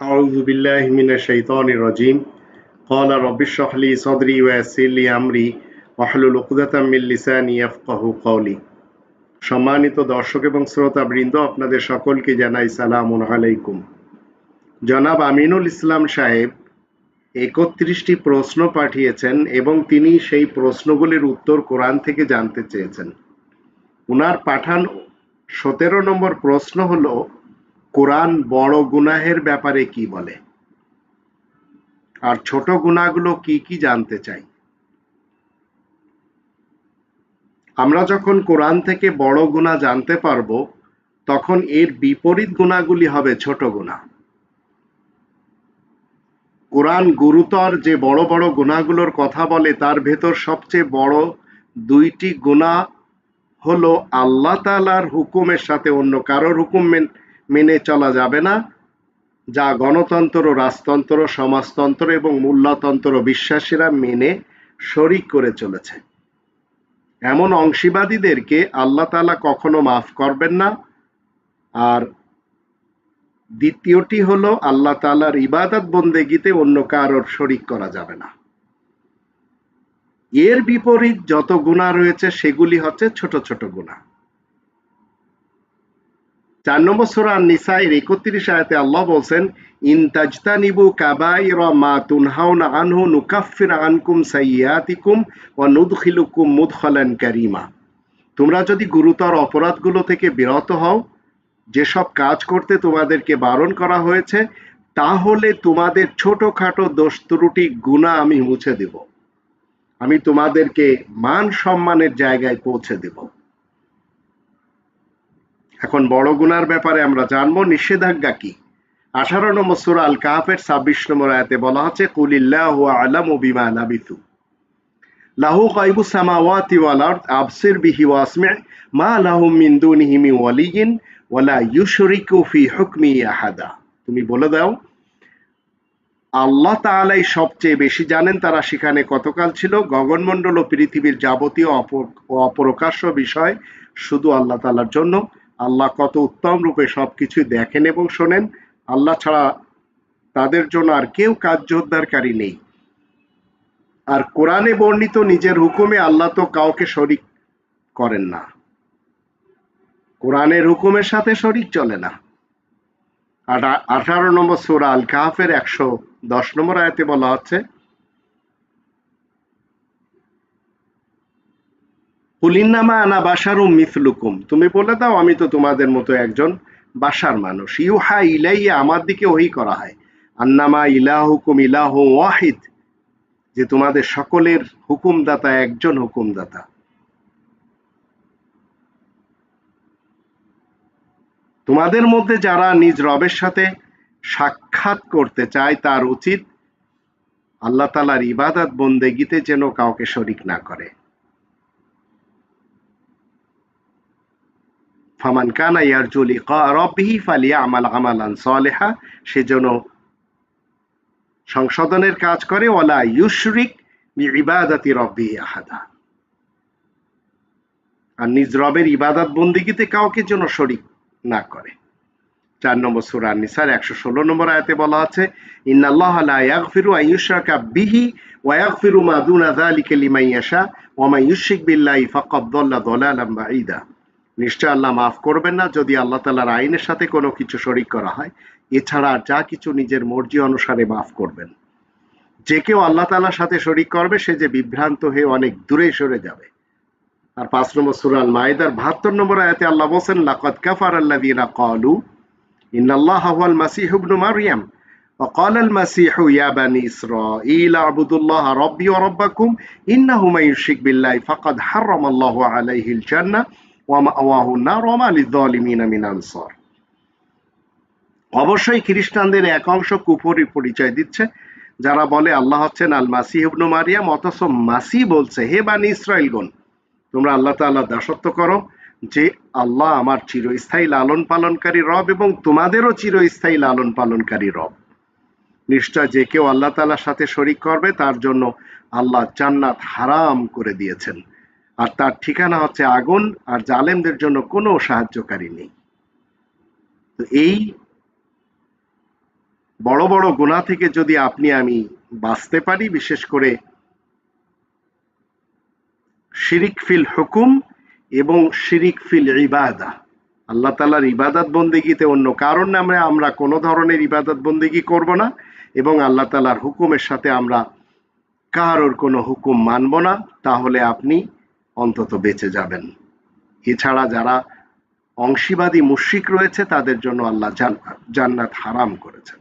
أعوذ بالله من الشيطان الرجيم قال رب اشرح لي صدري ويسر لي أمري واحلل عقدة من লিসানি ইয়াফকাহু কওলি সম্মানিত দর্শক এবং শ্রোতা বৃন্দ আপনাদের সকলকে জানাই সালাম আলাইকুম জনাব আমিনুল ইসলাম সাহেব একত্রিশটি প্রশ্ন পাঠিয়েছেন এবং তিনি সেই প্রশ্নগুলির উত্তর কোরআন থেকে জানতে চেয়েছেন উনার পাঠান সতেরো নম্বর প্রশ্ন হলো কোরআন বড় গুনাহের ব্যাপারে কি বলে? আর ছোট গুনাহগুলো কি কি জানতে চাই? আমরা যখন কোরআন থেকে বড় গুনাহ জানতে পারব, তখন এর বিপরীত গুণাগুলি হবে ছোট গুনাহ। কোরআন গুরুতর যে বড় বড় গুণাগুলোর কথা বলে, তার ভেতর সবচেয়ে বড় দুইটি গুণা হলো আল্লাহ তালার হুকুমের সাথে অন্য কারোর হুকুম মেনে চলা যাবে না, যা গণতন্ত্র, রাজতন্ত্র, সমাজতন্ত্র এবং মূল্যতন্ত্র বিশ্বাসীরা মেনে শরিক করে চলেছে। এমন অংশীবাদীদেরকে আল্লাহ তালা কখনো মাফ করবেন না। আর দ্বিতীয়টি হলো, আল্লাহ তালার ইবাদত বন্দেগিতে অন্য কারোর শরিক করা যাবে না। এর বিপরীত যত গুণা রয়েছে, সেগুলি হচ্ছে ছোট ছোট গুণা চার নম্বর সুরা নিসাইর একত্রিশ আয়াতে আল্লাহ বলছেন, ইন তাজতানিবু কাবাইর মা তুনহাউনা আনহু নুকাফির আনকুম সাইয়াতিকুম ওয়া নুদখিলুকুম মুদখালান কারিমা। তোমরা যদি গুরুতর অপরাধগুলো থেকে বিরত হও, যেসব কাজ করতে তোমাদেরকে বারণ করা হয়েছে, তাহলে তোমাদের ছোটখাটো দোষ ত্রুটি গুণা আমি মুছে দেব। আমি তোমাদেরকে মান সম্মানের জায়গায় পৌঁছে দেব। এখন বড় গুনার ব্যাপারে আমরা জানব নিষেধাজ্ঞা কি। আঠারো নম্বর সুরা আল কাহাফের ছাব্বিশ নম্বর আয়াতে বলা হচ্ছে, কুলিল্লাহ লাবিথু লাহু গাইবু সামাওয়াতি ওয়াল আবসির বিহি মা ওয়ালা ইউশরিকু ফি হুকমি আহাদা। তুমি বলে দাও, আল্লাহ সবচেয়ে বেশি জানেন তারা সেখানে কতকাল ছিল। গগনমণ্ডল ও পৃথিবীর যাবতীয় অপ্রকাশ্য বিষয় শুধু আল্লাহ তাআলার জন্য। আল্লাহ কত উত্তম রূপে সবকিছু দেখেন এবং শোনেন। আল্লাহ ছাড়া তাদের জন্য আর কেউ কার্যোদ্ধারকারী নেই। আর কোরআনে বর্ণিত নিজের হুকুমে আল্লাহ তো কাউকে শরিক করেন না। কোরআনের হুকুমের সাথে শরিক চলে না। আঠারো নম্বর সুরা আল কাহাফের একশো দশ নম্বর আয়াতে বলা হচ্ছে কুলিন্নামা আনা বাসারু মিথলুকুম তুমি বলে দাও, আমি তো তোমাদের মতো একজন বাসার মানুষ। ইউহা ইলাইয়া, আমার দিকে ওই করা হয়। আন্নামা ইলাহুকুম ইলাহ ওয়াহিদ, যে তোমাদের সকলের হুকুমদাতা একজন হুকুমদাতা। তোমাদের মধ্যে যারা নিজ রবের সাথে সাক্ষাৎ করতে চায়, তার উচিত আল্লাহ তালার ইবাদত বন্দেগিতে যেন কাউকে শরিক না করে। ফামান কানা ইয়ারজু লিকা রাব্বিহি ফালিয়ামাল আমালান সালিহা সেজন্য সংশোধনের কাজ করে, ওয়ালা ইউশরিক বিইবাদাতি রাব্বিহি আহাদা। আর নিজ রবের ইবাদত বন্দিগিতে কাউকে যেন শরিক না করে। চার নম্বর সুরা নিসার একশো ষোলো নম্বর আয়াতে বলা আছে, ইন্নাল্লাহ লা ইয়াগফিরু আন ইউশরাকা বিহি ওয়া মা দুনা যালিকা লিমান ওয়া মান ইউশরিক বিল্লাহি ফাকাদ দাল্লা বাঈদা। নিশ্চয় আল্লাহ মাফ করবেন না যদি আল্লাহ তালার আইনের সাথে কোনো কিছু শরিক করা হয় এছাড়া যা কিছু নিজের মর্জি অনুসারে মাফ করবেন যে কেউ আল্লাহ তালার সাথে শরিক করবে সে যে বিভ্রান্ত হয়ে অনেক দূরে সরে যাবে আর পাঁচ নম্বর সুরাল মাইদার বাহাত্তর নম্বর আয়াতে আল্লাহ বলছেন লাকাদ কাফার আল্লাযীনা ক্বালু ইন্নাল্লাহ হুয়াল মাসীহ ইবনু মারইয়াম وقال المسيح يا بني إسرائيل اعبدوا الله ربي وربكم إنه من يشرك بالله فقد حرم الله عليه الجنة অবশ্যই খ্রিস্টানদের এক অংশ পরিচয় দিচ্ছে, যারা বলে আল্লাহ হচ্ছেন আল মারিয়াম, অথচ মাসি বলছে, হে বানি তোমরা আল্লাহ তাল্লাহ দাসত্ব করো, যে আল্লাহ আমার চিরস্থায়ী লালন পালনকারী রব এবং তোমাদেরও চিরস্থায়ী লালন পালনকারী রব। নিশ্চয় যে কেউ আল্লাহ তালার সাথে শরিক করবে, তার জন্য আল্লাহ জান্নাত হারাম করে দিয়েছেন। আর তার ঠিকানা হচ্ছে আগুন আর জালেমদের জন্য কোনো সাহায্যকারী নেই। তো এই বড় বড় গুণা থেকে যদি আপনি আমি বাঁচতে পারি, বিশেষ করে শিরিক ফিল হুকুম এবং শিরিক ফিল ইবাদা। আল্লাহ তালার ইবাদত বন্দিগিতে অন্য কারণ নামে আমরা কোনো ধরনের ইবাদত বন্দিগি করব না এবং আল্লাহ তালার হুকুমের সাথে আমরা কারোর কোনো হুকুম মানব না। তাহলে আপনি অন্তত বেঁচে যাবেন। এছাড়া যারা অংশীবাদী মুশ্রিক রয়েছে তাদের জন্য আল্লাহ জান্নাত হারাম করেছেন।